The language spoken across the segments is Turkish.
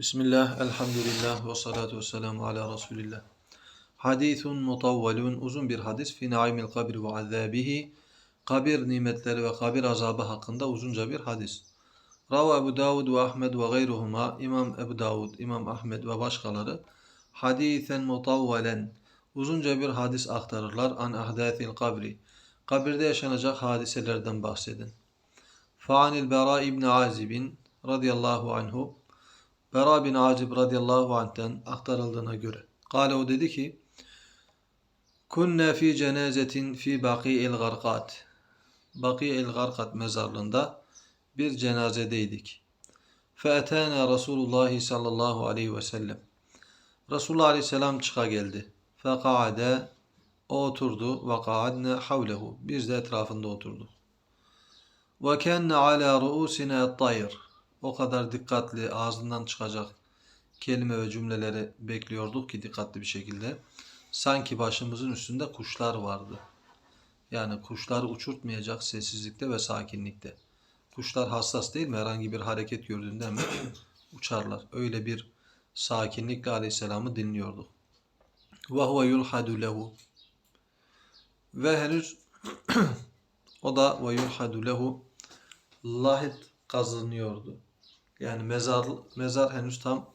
Bismillah, elhamdülillah ve salatu ve selamu ala Resulillah. Hadithun mutavvalun, uzun bir hadis. Fi naimil kabir ve azabihi. Kabir nimetleri ve kabir azabı hakkında uzunca bir hadis. Rava Ebu Davud ve Ahmed ve gayruhuma, İmam Ebu Davud, İmam Ahmed ve başkaları, hadithen mutavvalen, uzunca bir hadis aktarırlar. An ahdathil kabri, kabirde yaşanacak hadiselerden bahsedin. Fa'anil Bera İbni Azib'in radıyallahu anhu, Bera bin Acib radıyallahu anh'ten aktarıldığına göre. Kale o dedi ki Kunna fi cenazetin fi baki'il garkat. Baki'il garkat mezarlığında bir cenazedeydik. Feetana Resulullah sallallahu aleyhi ve sellem. Resulullah aleyhisselam çıka geldi. Fekaade o oturdu ve kaadne havlehu. Biz de etrafında oturduk. Ve kenne ala ruusina et-tayr. O kadar dikkatli ağzından çıkacak kelime ve cümleleri bekliyorduk ki dikkatli bir şekilde. Sanki başımızın üstünde kuşlar vardı. Yani kuşlar uçurtmayacak sessizlikte ve sakinlikte. Kuşlar hassas değil mi? Herhangi bir hareket gördüğünde hemen uçarlar. Öyle bir sakinlikle Aleyhisselam'ı dinliyorduk. Ve huve yulhadu lehu. Ve henüz o da ve yulhadu lehu lahit kazınıyordu. Yani mezar mezar henüz tam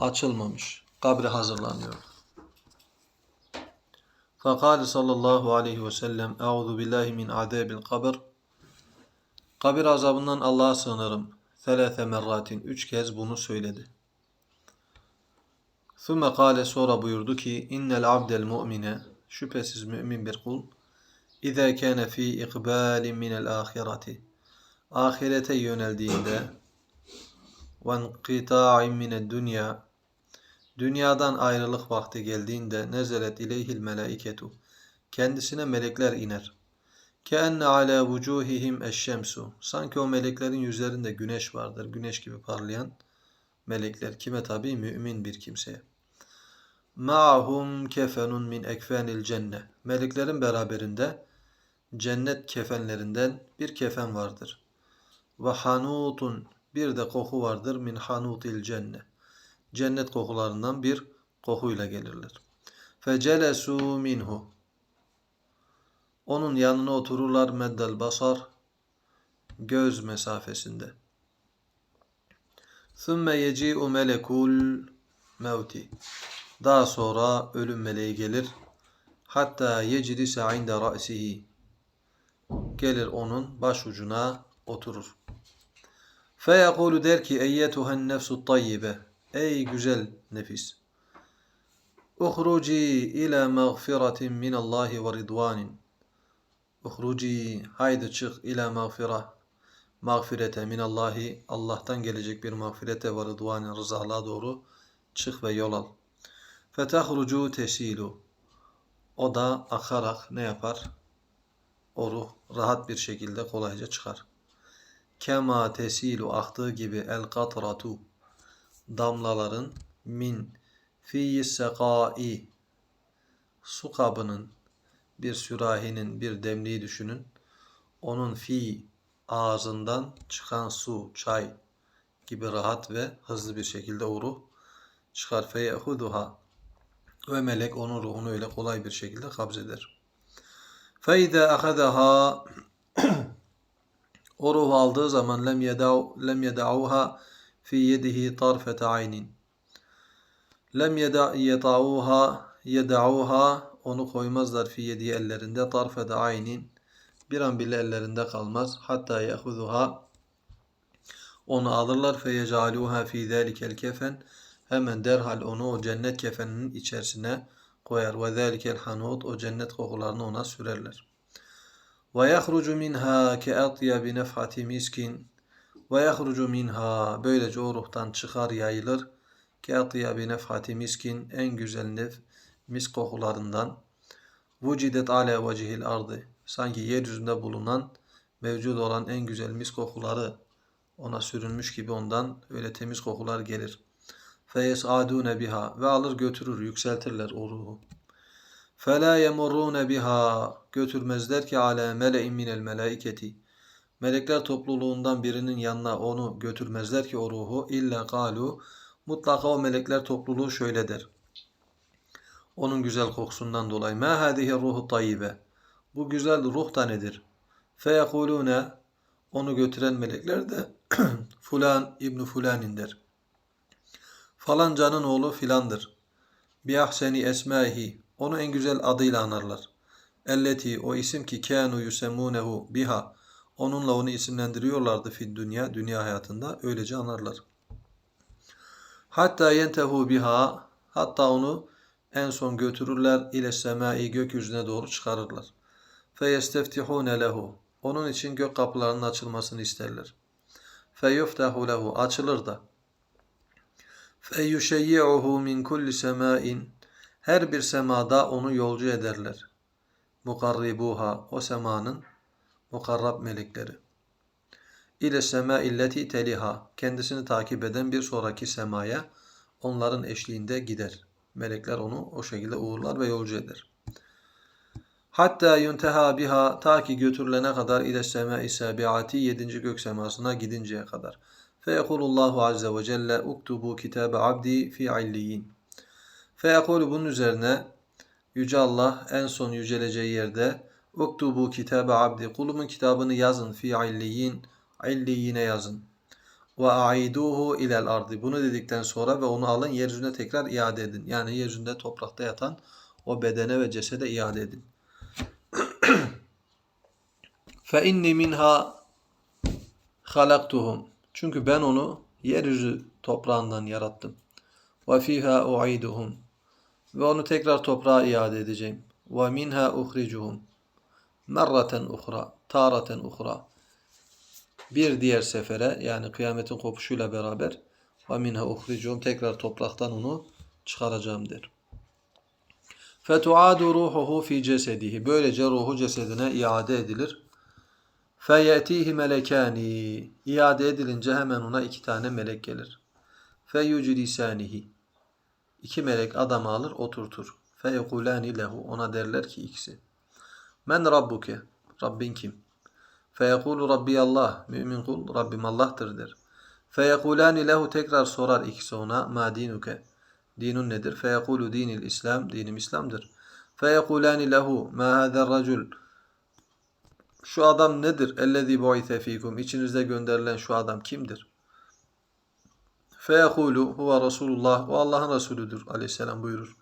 açılmamış. Kabre hazırlanıyor. Fakale sallallahu aleyhi ve sellem Euzu billahi min azabil kabr Kabir azabından Allah'a sığınırım. Selase merratin. Üç kez bunu söyledi. Thumme kale sonra buyurdu ki innel abdel mu'mine şüphesiz mümin bir kul İza kana fi ikbalin min el ahireti ahirete yöneldiğinde inqita'in mined dünya dünyadan ayrılık vakti geldiğinde nezelet ileyhil melaiketu kendisine melekler iner. Keenne ala vucuhihim eşşemsu sanki o meleklerin yüzlerinde güneş vardır. Güneş gibi parlayan melekler kime tabi mümin bir kimseye. Ma'hum kefenun min ekfenil cenne. Meleklerin beraberinde cennet kefenlerinden bir kefen vardır. Ve hanutun bir de koku vardır min hanutil cenne. Cennet kokularından bir kokuyla gelirler. Fecelesu minhu. Onun yanına otururlar meddel basar göz mesafesinde. Sümme yeci'u melekul mevti. Daha sonra ölüm meleği gelir. Hatta yeclise inde ra'sihi. Gelir onun başucuna oturur. Feyekulu der ki eyyetuhen nefsu tayyibe. Ey güzel nefis. Uhruci ila mağfiretin minallahi ve ridvanin. Uhruci haydi çık ila mağfira. Mağfirete minallahi Allah'tan gelecek bir mağfirete ve rıdvanin rızalığa doğru çık ve yol al. Fetahrucu tesilu. O da akarak ne yapar? O ruh rahat bir şekilde kolayca çıkar. Kema tesilu aktığı gibi el katratu damlaların min fi sekai su kabının bir sürahinin bir demliği düşünün. Onun fi ağzından çıkan su, çay gibi rahat ve hızlı bir şekilde o ruh çıkar. Feyehuduha ve melek onun ruhunu öyle kolay bir şekilde kabzeder. Feyde ahadaha o ruhu aldığı zaman lem yedav lem yedauha fi yedihi tarfete aynin. Lem yeda yedauha yedauha onu koymazlar fi yedihi ellerinde tarfete aynin. Bir an bile ellerinde kalmaz. Hatta yahuduha onu alırlar fe yecaluha fi zalikel kefen hemen derhal onu o cennet kefeninin içerisine koyar ve zalikel hanut o cennet kokularını ona sürerler. Ke atyabi nefhati miskin ve yahrucu minha böylece o ruhtan çıkar yayılır atyabi nefhati miskin en güzel nef mis kokularından vucidet ala vecihil ardı sanki yeryüzünde bulunan mevcut olan en güzel mis kokuları ona sürülmüş gibi ondan öyle temiz kokular gelir. Feyesadune biha ve alır götürür yükseltirler o ruhu. Fela yemurrune biha götürmezler ki ala mele'in minel melaiketi Melekler topluluğundan birinin yanına onu götürmezler ki o ruhu illa galu mutlaka o melekler topluluğu şöyle der. Onun güzel kokusundan dolayı ma hadihi ruhu tayyibe. Bu güzel ruh da nedir? Feyekulune onu götüren melekler de fulan İbni Fulanin der. Falancanın oğlu filandır. Bi ahseni esmaihi. Onu en güzel adıyla anarlar. Elleti o isim ki kânu yusemmunehu biha. Onunla onu isimlendiriyorlardı fid dünya, dünya hayatında. Öylece anarlar. Hatta yentehu biha. Hatta onu en son götürürler ile semai gökyüzüne doğru çıkarırlar. Feyesteftihune lehu. Onun için gök kapılarının açılmasını isterler. Feyuftahu lehu. Açılır da. Feyyüşeyyi'uhu min kulli semain. Her bir semada onu yolcu ederler. Mukarribuha. O semanın mukarrab melekleri. İle sema illeti teliha. Kendisini takip eden bir sonraki semaya onların eşliğinde gider. Melekler onu o şekilde uğurlar ve yolcu eder. Hatta yunteha biha ta ki götürülene kadar ile sema-i sabiati yedinci gök semasına gidinceye kadar. Feyekulullahu azze ve celle uktubu kitabe abdi fi illiyin. Feyekulu bunun üzerine Yüce Allah en son yüceleceği yerde uktubu kitabe abdi kulumun kitabını yazın fi illiyin illiyine yazın. Ve aiduhu ilel ardı. Bunu dedikten sonra ve onu alın yeryüzüne tekrar iade edin. Yani yeryüzünde toprakta yatan o bedene ve cesede iade edin. Fe inni minha halaktuhum. Çünkü ben onu yeryüzü toprağından yarattım. Ve fiha uiduhum. Ve onu tekrar toprağa iade edeceğim. Ve minha uhricuhum. Merraten uhra. Taraten uhra. Bir diğer sefere yani kıyametin kopuşuyla beraber ve minha uhricuhum tekrar topraktan onu çıkaracağım der. Fetuadu ruhuhu fi cesedihi. Böylece ruhu cesedine iade edilir. Feyetihi melekani. İade edilince hemen ona iki tane melek gelir. Feyuclisanihi. İki melek adamı alır oturtur. Feyekulani lehu. Ona derler ki ikisi. Men rabbuke. Rabbin kim? Feyekulu Rabbi Allah. Mümin kul Rabbim Allah'tır der. Feyekulani lehu tekrar sorar ikisi ona. Ma dinuke. Dinun nedir? Feyekulu dinil İslam. Dinim İslam'dır. Feyekulani lehu. Ma hazer racul. Şu adam nedir? Ellezî bu'ite fîkum. İçinizde gönderilen şu adam kimdir? Feyekulu huve Resulullah. O Allah'ın Resulüdür aleyhisselam buyurur.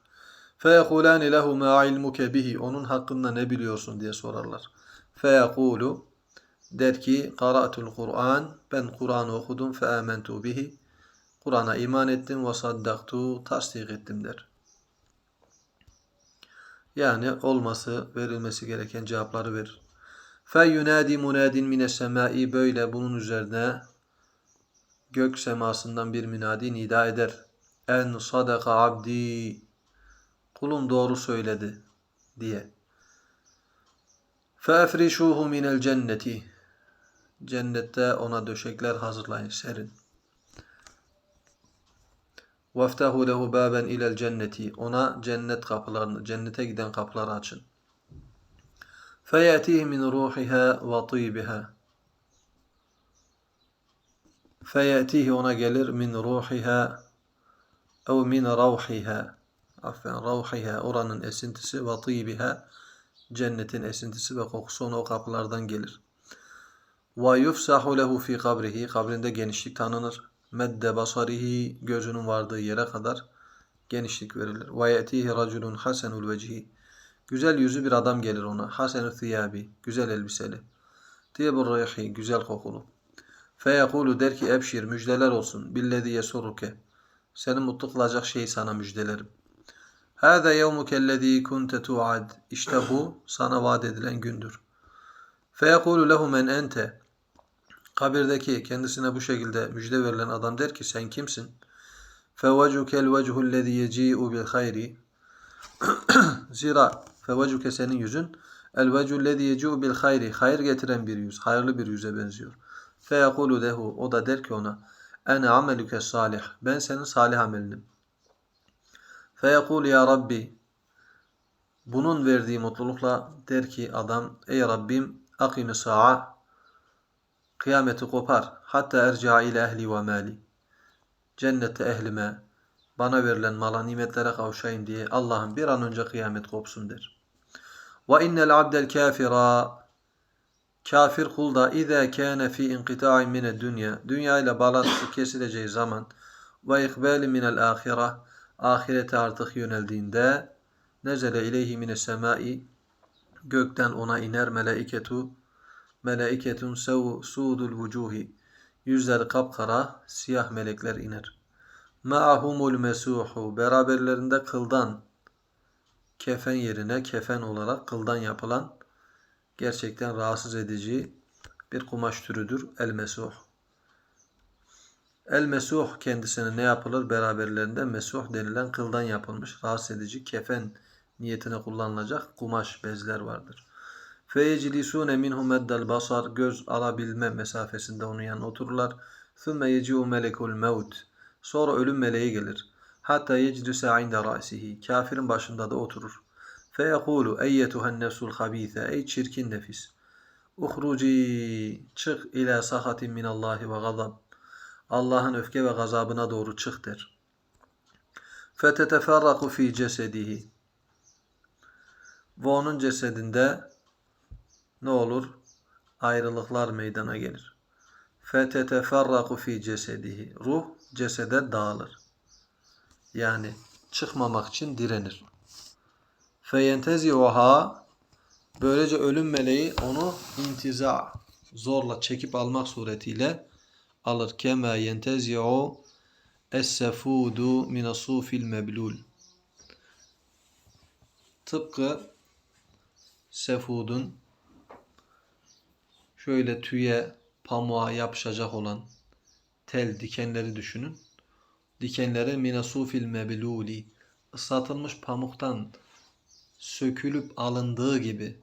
Feyekulani lehu ma ilmuke bihi. Onun hakkında ne biliyorsun diye sorarlar. Feyekulu der ki qara'tul Kur'an. Ben Kur'an'ı okudum fe amentu bihi. Kur'an'a iman ettim ve saddaktu. Tasdik ettim der. Yani olması, verilmesi gereken cevapları verir. Feyyunadi munadin mine semai böyle bunun üzerine gök semasından bir münadi nida eder. En sadaka abdi kulum doğru söyledi diye. Feefrişuhu minel cenneti cennette ona döşekler hazırlayın serin. Veftahu lehu baben ilel cenneti ona cennet kapılarını cennete giden kapıları açın. Feyatihi min ruhiha ve tibiha feyetihi ona gelir min ruhiha ev min ravhiha affen ravhiha oranın esintisi ve tıybiha cennetin esintisi ve kokusu ona o kapılardan gelir. Ve yufsahu lehu fi kabrihi kabrinde genişlik tanınır. Medde basarihi gözünün vardığı yere kadar genişlik verilir. Ve yetihi raculun hasenul vecihi Güzel yüzü bir adam gelir ona. Hasenü thiyabi, güzel elbiseli. Tiyebur rayhi, güzel kokulu. Feyekulu der ki ebşir müjdeler olsun. Billezi yesurruke. Seni mutlu kılacak şeyi sana müjdelerim. Hâze yevmuke ellezî kunte tu'ad. İşte bu sana vaat edilen gündür. Feyekulu lehu men ente. Kabirdeki kendisine bu şekilde müjde verilen adam der ki sen kimsin? Fevecukel vechullezî yeci'u bil hayri. Zira Fevecuke senin yüzün el vecu lezi yeci'u bil hayri hayır getiren bir yüz, hayırlı bir yüze benziyor. Feyekulu dehu o da der ki ona ene ameluke salih ben senin salih amelinim. Feyekulu ya Rabbi bunun verdiği mutlulukla der ki adam ey Rabbim akimi sa'a Kıyameti kopar. Hatta erca ile ehli ve mali. Cennette ehlime, bana verilen mala nimetlere kavuşayım diye Allah'ım bir an önce kıyamet kopsun der. Ve innel abdel kafira kafir kul da izâ kâne fî inqitâ'in mine dünya. Dünya ile bağlantısı kesileceği zaman ve ikbâli minel âhira ahirete artık yöneldiğinde nezele ileyhi mine semâi. Gökten ona iner melaiketu melaiketun sev sudul vucuhi yüzleri kapkara siyah melekler iner. Ma'ahumul mesuhu. Beraberlerinde kıldan kefen yerine kefen olarak kıldan yapılan gerçekten rahatsız edici bir kumaş türüdür el mesuh. El mesuh kendisine ne yapılır? Beraberlerinde mesuh denilen kıldan yapılmış rahatsız edici kefen niyetine kullanılacak kumaş bezler vardır. Feyeclisune minhu meddel basar göz alabilme mesafesinde onun yanına otururlar. Thumme yeci'u melekul mevt sonra ölüm meleği gelir. Hatta yeclise inde ra'sihi kafirin başında da oturur. Feyekulu eyyetuhen nefsul habise ey çirkin nefis. Uhruci çık ila sahatin minallahi ve gazab. Allah'ın öfke ve gazabına doğru çık der. Feteteferraku fi cesedihi. Ve onun cesedinde ne olur? Ayrılıklar meydana gelir. Feteteferraku fi cesedihi. Ruh cesede dağılır. Yani çıkmamak için direnir. Feyentezi'uha böylece ölüm meleği onu intiza zorla çekip almak suretiyle alır. Kema yentezi'u es-sefudu min asufil meblul. Tıpkı sefudun şöyle tüye pamuğa yapışacak olan tel dikenleri düşünün. Dikenleri minasufil mebluli ıslatılmış pamuktan sökülüp alındığı gibi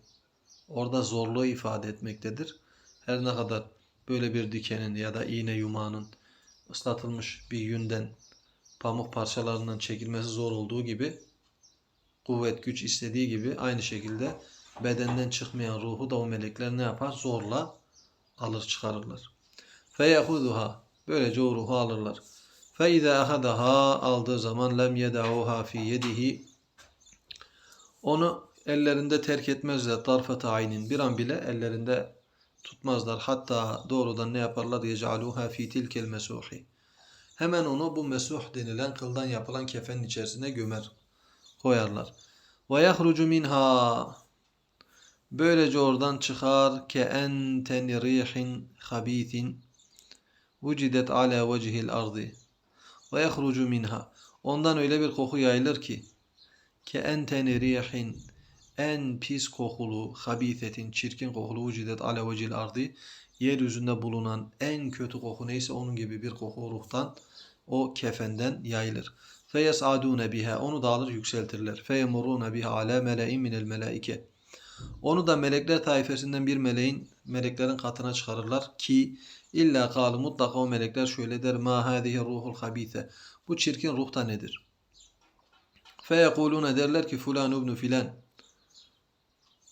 orada zorluğu ifade etmektedir. Her ne kadar böyle bir dikenin ya da iğne yumağının ıslatılmış bir yünden pamuk parçalarından çekilmesi zor olduğu gibi kuvvet güç istediği gibi aynı şekilde bedenden çıkmayan ruhu da o melekler ne yapar? Zorla alır çıkarırlar. Feyehuduha böylece o ruhu alırlar. Fe ahadaha aldığı zaman lem yedauha fi yedihi onu ellerinde terk etmezler tarfata aynin bir an bile ellerinde tutmazlar. Hatta doğrudan ne yaparlar? Yecealuha fi tilkel mesuhi. Hemen onu bu mesuh denilen kıldan yapılan kefenin içerisine gömer, koyarlar. Ve yahrucu minha Böylece oradan çıkar ke enten rihin habitin vucidet ala vecihil ardı ve yahrucu minha. Ondan öyle bir koku yayılır ki ke enten rihin en pis kokulu, habisetin, çirkin kokulu vücidet ala vecihil ardı yeryüzünde bulunan en kötü koku neyse onun gibi bir koku ruhtan o kefenden yayılır. Feyesadune biha onu dağılır yükseltirler. Feyemurune biha ala mele'in minel melaike. Onu da melekler taifesinden bir meleğin meleklerin katına çıkarırlar ki illa kalı mutlaka o melekler şöyle der ma hadihi ruhul habise. Bu çirkin ruh da nedir? Feyekulune derler ki fulan ibn filan.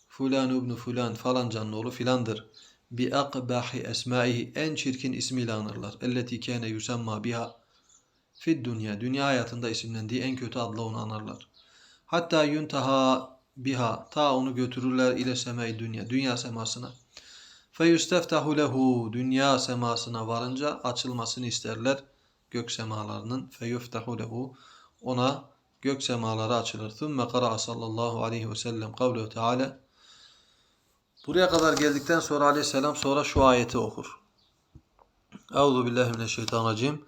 Fulan ibn fulan falan canlı oğlu filandır. Bi akbahi esmaihi en çirkin ismiyle anırlar. Elleti kâne yusamma biha fid dünya. Dünya hayatında isimlendiği en kötü adla onu anarlar. Hatta yuntaha biha ta onu götürürler ile semai dünya dünya semasına. Fe yusteftahu lehu dünya semasına varınca açılmasını isterler gök semalarının fe yuftahu lehu ona gök semaları açılır. Thumme kara sallallahu aleyhi ve sellem kavluhu teala Buraya kadar geldikten sonra aleyhisselam sonra şu ayeti okur. Euzu billahi mineşşeytanirracim.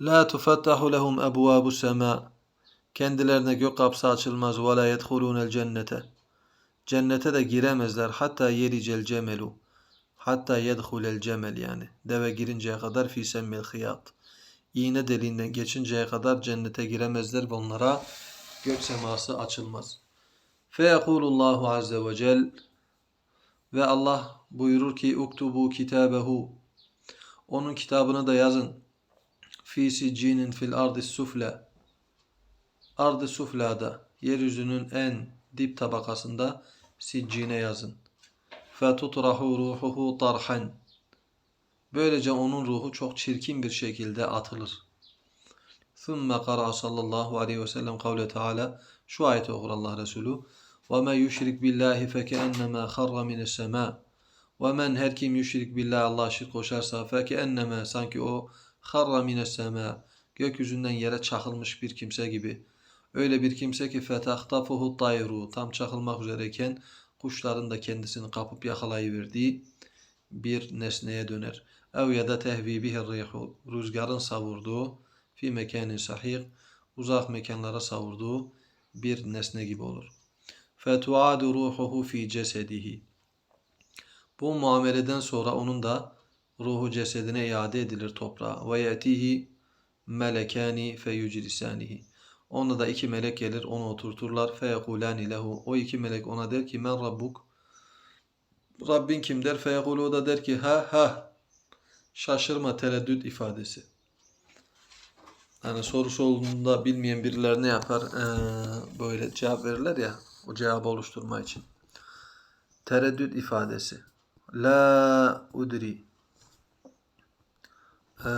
La tufattahu lehum ebvabu sema Kendilerine gök kapısı açılmaz. ve la yedhulunel cennete. Cennete de giremezler. Hatta yericel cemelu. Hatta yedhulel cemel yani. Deve girinceye kadar fi semmil hıyat iğne deliğinden geçinceye kadar cennete giremezler ve onlara gök seması açılmaz. Feyekulullahu azze ve cel ve Allah buyurur ki uktubu kitabehu onun kitabını da yazın. Fi siccinin fil ardı sufle ardı suflada yeryüzünün en dip tabakasında siccine yazın. Fetutrahu ruhuhu tarhan Böylece onun ruhu çok çirkin bir şekilde atılır. ثُمَّ قَرَأَ sallallahu aleyhi ve sellem kavle Teala şu ayeti okur Allah Resulü وَمَنْ يُشْرِكْ بِاللّٰهِ فَكَأَنَّمَا خَرَّ مِنَ السَّمَاءِ وَمَنْ her kim yüşrik billah Allah şirk koşarsa فَكَأَنَّمَا sanki o خَرَّ مِنَ السَّمَاءِ gökyüzünden yere çakılmış bir kimse gibi. Öyle bir kimse ki فَتَخْتَفُهُ الطَّيْرُ tam çakılmak üzereyken kuşların da kendisini kapıp yakalayıverdiği bir nesneye döner. Ev ya da tehvi rihu rüzgarın savurduğu fi mekanin sahih uzak mekanlara savurduğu bir nesne gibi olur. Fetuadu ruhuhu fi cesedihi. Bu muameleden sonra onun da ruhu cesedine iade edilir toprağa. Ve yetihi melekani feyuclisanihi. Onda da iki melek gelir onu oturturlar. Feyekulani lehu. O iki melek ona der ki men rabbuk. Rabbin kim der? Feyekulu da der ki ha ha. Şaşırma tereddüt ifadesi. Hani soru sorulduğunda bilmeyen birileri ne yapar? Ee, böyle cevap verirler ya. O cevabı oluşturma için. Tereddüt ifadesi. La udri. Ee,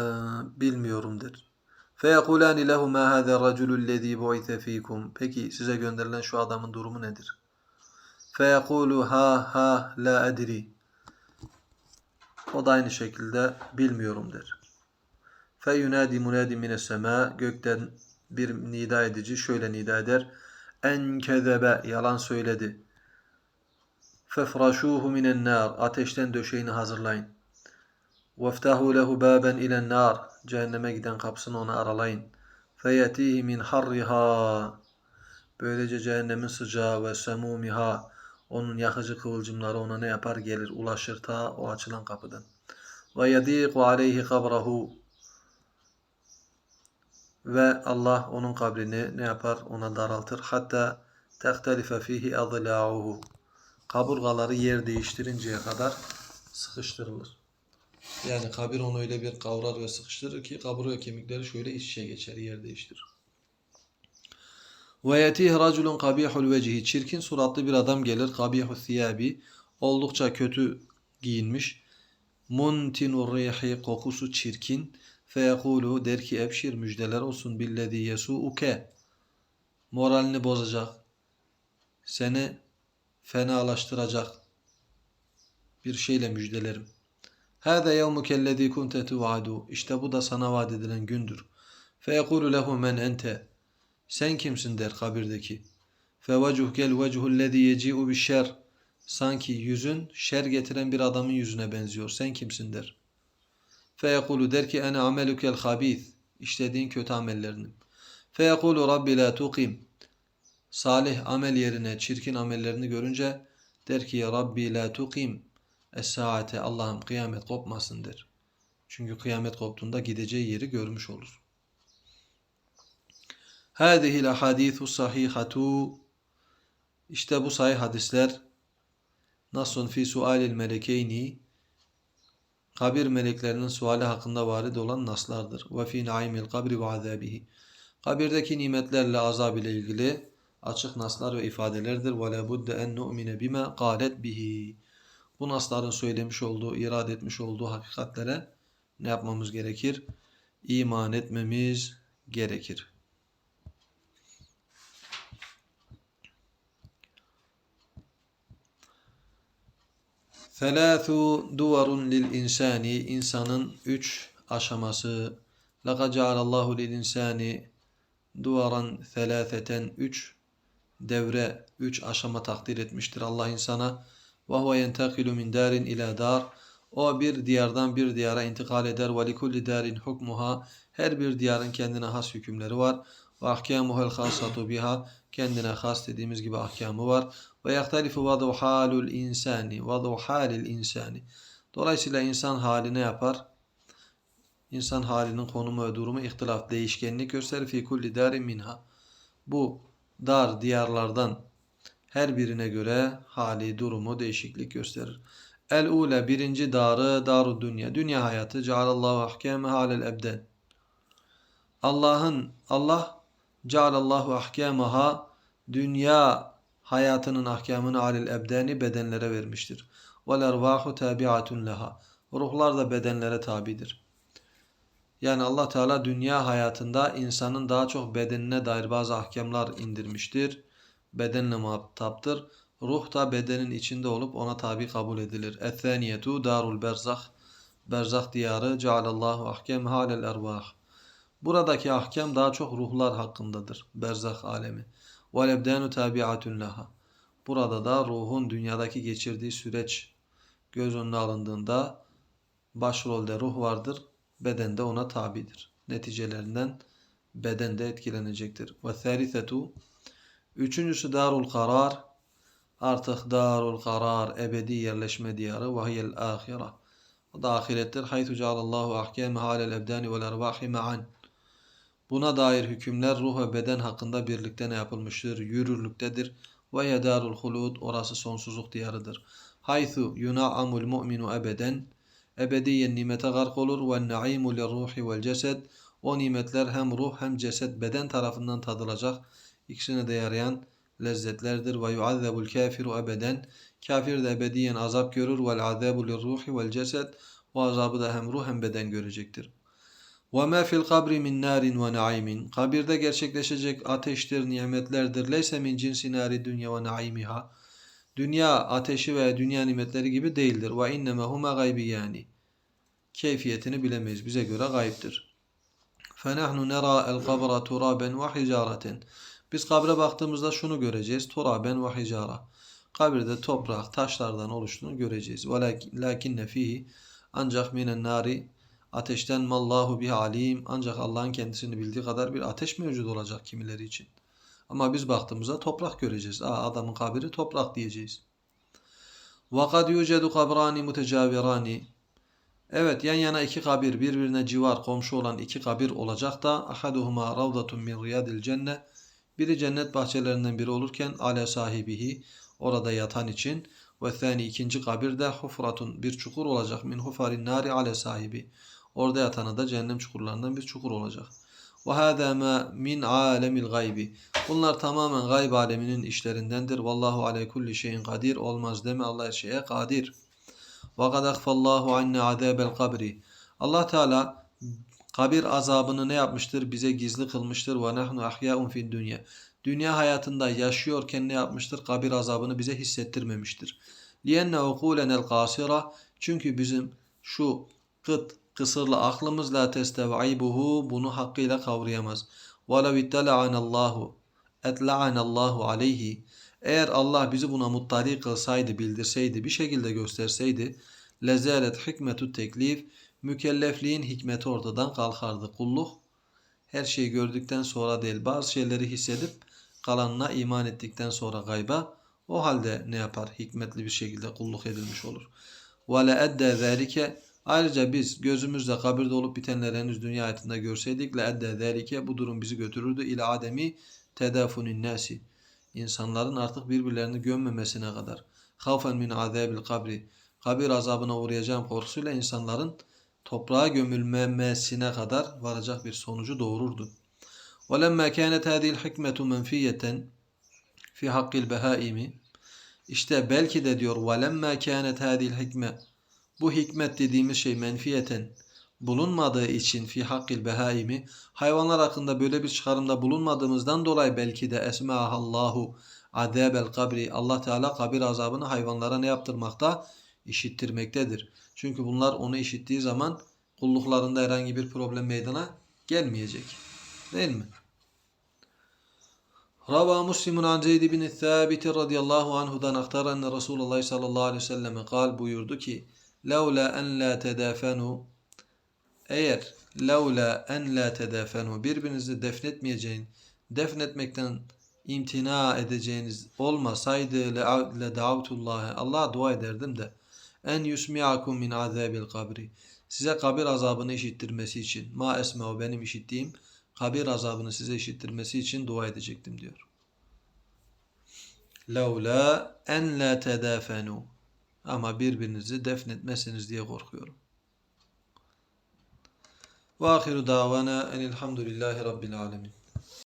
bilmiyorum der. Feyekulani lehu ma hâzâ raculu lezî bu'ite fîkum. Peki size gönderilen şu adamın durumu nedir? Feyekulu ha ha la adri. O da aynı şekilde bilmiyorum der. Feyunadi munadi mines sema gökten bir nida edici şöyle nida eder. En kezebe yalan söyledi. Fefraşuhu minen nar ateşten döşeğini hazırlayın. Veftahu lehu baben ilen nar cehenneme giden kapısını ona aralayın. Feyetihi min harriha böylece cehennemin sıcağı ve semumiha onun yakıcı kıvılcımları ona ne yapar gelir ulaşır ta o açılan kapıdan. Ve yediku aleyhi kabrahu ve Allah onun kabrini ne yapar? Ona daraltır. Hatta tehtelife fihi adla'uhu. Kaburgaları yer değiştirinceye kadar sıkıştırılır. Yani kabir onu öyle bir kavrar ve sıkıştırır ki kaburga kemikleri şöyle iç içe geçer, yer değiştirir. Ve yetih raculun kabihul. Çirkin suratlı bir adam gelir. Kabihu thiyabi. Oldukça kötü giyinmiş. Muntinur rihi. Kokusu çirkin. Feyekulu der ki ebşir müjdeler olsun billezî yesu'uke. Moralini bozacak. Seni fenalaştıracak bir şeyle müjdelerim. Hâze yevmukellezî kunte tuvadu. İşte bu da sana vaat edilen gündür. Feyekulu lehu men ente. Sen kimsin der kabirdeki. Fevecuhkel vecuhullezî yeci'u bişşer. Sanki yüzün şer getiren bir adamın yüzüne benziyor. Sen kimsin der. Feyekulu der ki ene amelukel habith. İşlediğin kötü amellerinin. Feyekulu Rabbi la tuqim. Salih amel yerine çirkin amellerini görünce der ki ya Rabbi la tuqim. Es-saate Allah'ım kıyamet kopmasın der. Çünkü kıyamet koptuğunda gideceği yeri görmüş olur. Hâzihil ahadîthu sahihatu İşte bu sahih hadisler Nasun fi sualil melekeyni kabir meleklerinin suali hakkında varid olan naslardır. Ve fi naimil kabri ve azabihi. Kabirdeki nimetlerle azab ile ilgili açık naslar ve ifadelerdir. Ve la budde en nu'mine bima qalet bihi. Bu nasların söylemiş olduğu, irade etmiş olduğu hakikatlere ne yapmamız gerekir? İman etmemiz gerekir. Selâthu duvarun lil insani insanın üç aşaması. Laka cealallahu lil insani duvaran selâfeten üç devre, üç aşama takdir etmiştir Allah insana. Ve huve yentakilu min darin ila dar. O bir diyardan bir diyara intikal eder. Ve likulli darin hukmuha. Her bir diyarın kendine has hükümleri var. Ve ahkamuhel khasatu biha. Kendine has dediğimiz gibi ahkamı var. Ve yahtalifu vadu halul insani. Vadu halil insani. Dolayısıyla insan haline yapar. İnsan halinin konumu ve durumu ihtilaf, değişkenlik gösterir. Fi kulli darin minha. Bu dar diyarlardan her birine göre hali, durumu değişiklik gösterir. El-ule birinci darı daru dünya. Dünya hayatı. Cealallahu ahkâme halel ebden. Allah'ın Allah cealallahu ahkâmaha dünya hayatının ahkamını alel ebdeni bedenlere vermiştir. Vel ervahu tabiatun leha. Ruhlar da bedenlere tabidir. Yani Allah Teala dünya hayatında insanın daha çok bedenine dair bazı ahkamlar indirmiştir. Bedenle muhataptır. Ruh da bedenin içinde olup ona tabi kabul edilir. Ethaniyetu darul berzah. Berzah diyarı cealallahu ahkem halel ervah. Buradaki ahkam daha çok ruhlar hakkındadır. Berzah alemi. Ebdanu tabiatun laha. Burada da ruhun dünyadaki geçirdiği süreç göz önüne alındığında başrolde ruh vardır. Beden de ona tabidir. Neticelerinden beden de etkilenecektir. Thalithetu Üçüncüsü darul karar. Artık darul karar ebedi yerleşme diyarı hiyel ahire. O da ahirettir. Haythu cealallahu ahkâme halel ebdani vel ervahi ma'an. Buna dair hükümler ruh ve beden hakkında birlikte ne yapılmıştır? Yürürlüktedir. Ve yedarul hulud orası sonsuzluk diyarıdır. Haythu yuna'amul mu'minu ebeden ebediyen nimete gark olur ve naimu lirruhi vel cesed o nimetler hem ruh hem ceset beden tarafından tadılacak ikisine de yarayan lezzetlerdir ve yuazzebul kafiru ebeden kafir de ebediyen azap görür vel azabu lirruhi vel cesed o azabı da hem ruh hem beden görecektir. وَمَا فِي الْقَبْرِ مِنْ نَارٍ وَنَعِيمٍ Kabirde gerçekleşecek ateştir, nimetlerdir. Leyse min cinsi nari dünya ve naimiha. Dünya ateşi ve dünya nimetleri gibi değildir. Ve inneme huma gaybi yani. Keyfiyetini bilemeyiz. Bize göre gayiptir. فَنَحْنُ نَرَى الْقَبْرَ تُرَابًا وَحِجَارَةً Biz kabre baktığımızda şunu göreceğiz. Turaben ve hicara. Kabirde toprak, taşlardan oluştuğunu göreceğiz. وَلَكِنَّ ف۪يهِ Ancak minen nari Ateşten mallahu bi alim ancak Allah'ın kendisini bildiği kadar bir ateş mevcut olacak kimileri için. Ama biz baktığımızda toprak göreceğiz. Aa, adamın kabiri toprak diyeceğiz. وَقَدْ يُوجَدُ قَبْرَانِ مُتَجَاوِرَانِ Evet yan yana iki kabir birbirine civar komşu olan iki kabir olacak da ahaduhuma ravdatun min riyadil cenne biri cennet bahçelerinden biri olurken ale sahibihi orada yatan için ve thani ikinci kabir de hufratun bir çukur olacak min hufarin nari ale sahibi Orada yatanı da cehennem çukurlarından bir çukur olacak. Ve hâzâ mâ min âlemil gaybi. Bunlar tamamen gayb aleminin işlerindendir. Vallahu ale kulli şeyin kadir. Olmaz deme Allah her şeye kadir. Ve kad akfallahu anne azâbel kabri. Allah Teala kabir azabını ne yapmıştır? Bize gizli kılmıştır. Ve nahnu ahyâun fid dünya. Dünya hayatında yaşıyorken ne yapmıştır? Kabir azabını bize hissettirmemiştir. Liyenne ukulennel kasira. Çünkü bizim şu kıt Kısırlı aklımız la testev'ibuhu bunu hakkıyla kavrayamaz. وَلَوْ اِتَّلَعَنَ اللّٰهُ اَتْلَعَنَ اللّٰهُ عَلَيْهِ Eğer Allah bizi buna muttali kılsaydı, bildirseydi, bir şekilde gösterseydi lezalet hikmetu teklif mükellefliğin hikmeti ortadan kalkardı. Kulluk her şeyi gördükten sonra değil bazı şeyleri hissedip kalanına iman ettikten sonra gayba o halde ne yapar? Hikmetli bir şekilde kulluk edilmiş olur. وَلَا اَدَّى ذَٰلِكَ Ayrıca biz gözümüzle kabirde olup bitenleri henüz dünya hayatında görseydik le edde zelike bu durum bizi götürürdü ile ademi tedafunin nasi. İnsanların artık birbirlerini gömmemesine kadar. Havfen min azabil kabri. Kabir azabına uğrayacağım korkusuyla insanların toprağa gömülmemesine kadar varacak bir sonucu doğururdu. وَلَمَّا كَانَتْ هَذِهِ الْحِكْمَةُ مَنْفِيَّةً fi hakkil behaimi İşte belki de diyor وَلَمَّا كَانَتْ هَذِهِ الْحِكْمَةُ bu hikmet dediğimiz şey menfiyeten bulunmadığı için fi hakkil behaimi hayvanlar hakkında böyle bir çıkarımda bulunmadığımızdan dolayı belki de esma'ahallahu azabel kabri Allah Teala kabir azabını hayvanlara ne yaptırmakta? işittirmektedir. Çünkü bunlar onu işittiği zaman kulluklarında herhangi bir problem meydana gelmeyecek. Değil mi? Rava Muslimun an Zeyd bin Thabit radıyallahu anhudan aktar enne Resulullah sallallahu aleyhi ve selleme kal buyurdu ki لَوْلَا اَنْ لَا تَدَافَنُوا Eğer لَوْلَا اَنْ لَا تَدَافَنُوا Birbirinizi defnetmeyeceğin, defnetmekten imtina edeceğiniz olmasaydı لَدَعَوْتُ اللّٰهِ Allah'a dua ederdim de en yusmi'akum min azabil kabri size kabir azabını işittirmesi için ma esme'u benim işittiğim kabir azabını size işittirmesi için dua edecektim diyor. لَوْلَا en la tedafenu ama birbirinizi defnetmesiniz diye korkuyorum. Ve ahiru davana enilhamdülillahi rabbil alemin.